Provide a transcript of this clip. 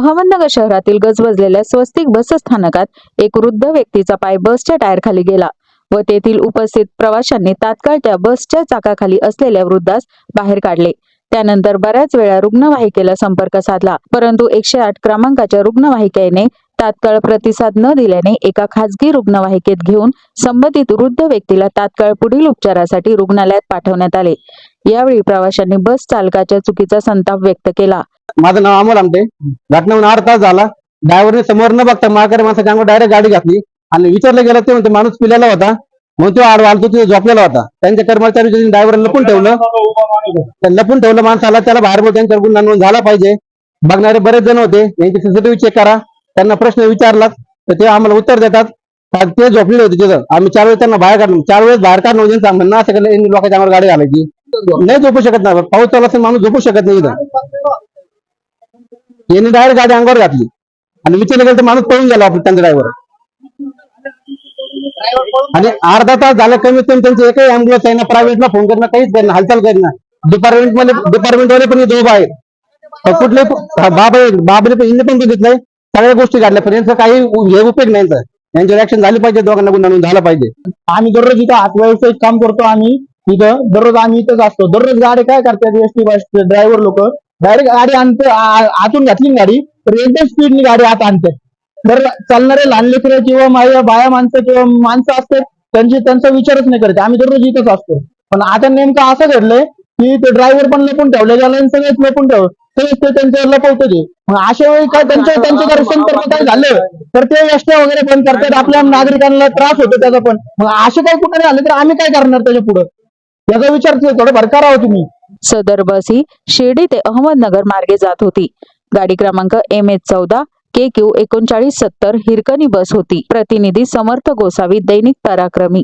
अहमदनगर शहरातील गजबजलेल्या स्वस्तिक बस स्थानकात एक वृद्ध व्यक्तीचा पाय बसच्या टायरखाली गेला व तेथील उपस्थित प्रवाशांनी तात्काळ त्या बसच्या चाकाखाली असलेल्या वृद्धास बाहेर काढले. त्यानंतर बऱ्याच वेळा रुग्णवाहिकेला संपर्क साधला परंतु एकशे आठ क्रमांकाच्या रुग्णवाहिकेने तात्काळ प्रतिसाद न दिल्याने एका खासगी रुग्णवाहिकेत घेऊन संबंधित वृद्ध व्यक्तीला तात्काळ पुढील उपचारासाठी रुग्णालयात पाठवण्यात आले. यावेळी प्रवाशांनी बस चालकाच्या चुकीचा संताप व्यक्त केला. माझं नाव अमोल आमटे. घटना आठ तास झाला. ड्रायव्हरने समोर न बघता माघारी माणसाच्या अंगावर डायरेक्ट गाडी घातली. आणि विचारलं गेलं ते म्हणते माणूस पिलेला होता. मग तो आडवा आलतो तिथे झोपलेला होता. त्यांच्या कर्मचारी ड्रायव्हर लपून ठेवलं. लपून ठेवलं माणसाला त्याला बाहेर बोल गुन्हा नोंद झाला पाहिजे. बघणारे बरेच जण होते. यांची सीसीटीव्ही चेक करा. त्यांना प्रश्न विचारला तर ते आम्हाला उत्तर देतात. ते झोपलेले होते तिथं. आम्ही चार वेळेस त्यांना बाहेर काढलो. चार वेळेस बाहेर काढणं म्हणजे सांग म्हणणं असं केलं लोकांच्या अंगावर गाडी घालायची. नाही झोपू शकत नाही पाऊस चालू असेल माणूस झोपू शकत नाही इथं. यांनी डायरेक्ट गाडी अंगावर घातली. आणि विचारलं गेलं तर माणूस पळून गेला आपला त्यांचा ड्रायव्हर आणि अर्धा तास झाला कमीत कमी त्यांचे एकही अँब्युलन्स आहे ना प्रायव्हेटला फोन करणं काहीच करणं हालचाल करणं डिपार्टमेंटमध्ये डिपार्टमेंट वाले पण दोघ उभा आहेत. कुठले बाबा बाबाने पण हिंदी पण बघितलंय सगळ्या गोष्टी काढल्या पण यांचं काही हे उपयोग नाही यांचा. यांची रिॲक्शन झाली पाहिजे दोघांना गुन्हा नोंद झाला पाहिजे. आम्ही दररोज इथं हात व्यावसायिक काम करतो आम्ही इथं दररोज आम्ही इथंच असतो. दररोज गाडी काय करतात एसटी बस ड्रायव्हर लोक? डायरेक्ट गाडी आणते आतून घातली गाडी तर एकदम स्पीडनी गाडी आत आणते. तर चालणारे लहान लेकरं किंवा माझ्या बाया माणसं किंवा माणसं असतात त्यांची त्यांचा विचारच नाही करत. आम्ही दररोज इथंच असतो. पण आता नेमकं असं घडलंय की ते ड्रायव्हर पण लपून ठेवले गेले आणि सगळेच लपून ठेव ते त्यांचं लपवतो ते. मग अशा वेळी काय त्यांचं त्यांचं जर संपर्क काय झालं तर ते एसट्या वगैरे बंद करतात आपल्या नागरिकांना त्रास होतो त्याचा पण. मग असे काही कुठे झाले तर आम्ही काय करणार त्याच्या पुढं? याचा विचार थोडं भर करावं हो तुम्ही. सदर बस ही शिर्डी ते अहमदनगर मार्गे जात होती. गाडी क्रमांक एम एच चौदा के क्यू एकोणचाळीस सत्तर हिरकणी बस होती. प्रतिनिधी समर्थ गोसावी दैनिक पराक्रमी.